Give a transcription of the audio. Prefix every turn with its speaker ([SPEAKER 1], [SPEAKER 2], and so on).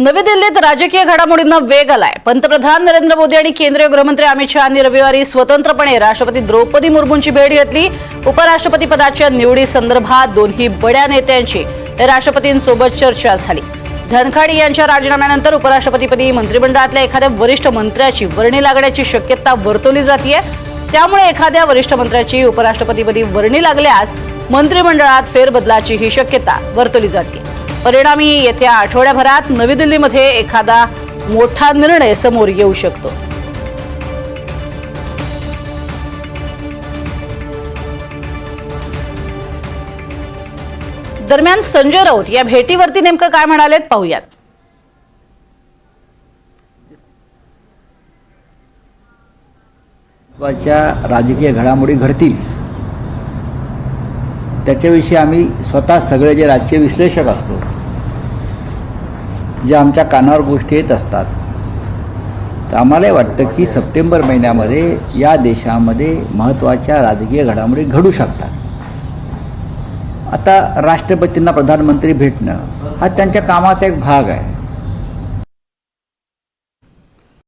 [SPEAKER 1] नवी दिल्लीत राजकीय घडामोडींना वेग आलाय. पंतप्रधान नरेंद्र मोदी आणि केंद्रीय गृहमंत्री अमित शहानी रविवारी स्वतंत्रपणे राष्ट्रपती द्रौपदी मुर्मूंची भेट घेतली. उपराष्ट्रपती पदाच्या निवडी संदर्भात दोन्ही बड्या नेत्यांची राष्ट्रपतींसोबत चर्चा झाली. धनखाडी यांच्या राजीनाम्यानंतर उपराष्ट्रपतीपदी मंत्रिमंडळातल्या एखाद्या वरिष्ठ मंत्र्याची वर्णी लागण्याची शक्यता वर्तवली जाते त्यामुळे एखाद्या वरिष्ठ मंत्र्याची उपराष्ट्रपतीपदी वर्णी लागल्यास मंत्रिमंडळात फेरबदलाची ही शक्यता वर्तवली जाते परिणामी येत्या आठवड्याभरात नवी दिल्लीमध्ये एखादा मोठा निर्णय समोर येऊ शकतो. दरम्यान संजय राऊत या भेटीवरती नेमकं काय म्हणालेत पाहूयात.
[SPEAKER 2] राजकीय घडामोडी घडतील. त्याच्याविषयी आम्ही स्वतः सगळे जे राजकीय विश्लेषक असतो जे आमच्या कानावर गोष्टी येत असतात तर आम्हालाही वाटतं की सप्टेंबर महिन्यामध्ये या देशामध्ये महत्त्वाच्या राजकीय घडामोडी घडू शकतात. आता राष्ट्रपतींना प्रधानमंत्री भेटणं हा त्यांच्या कामाचा एक भाग आहे.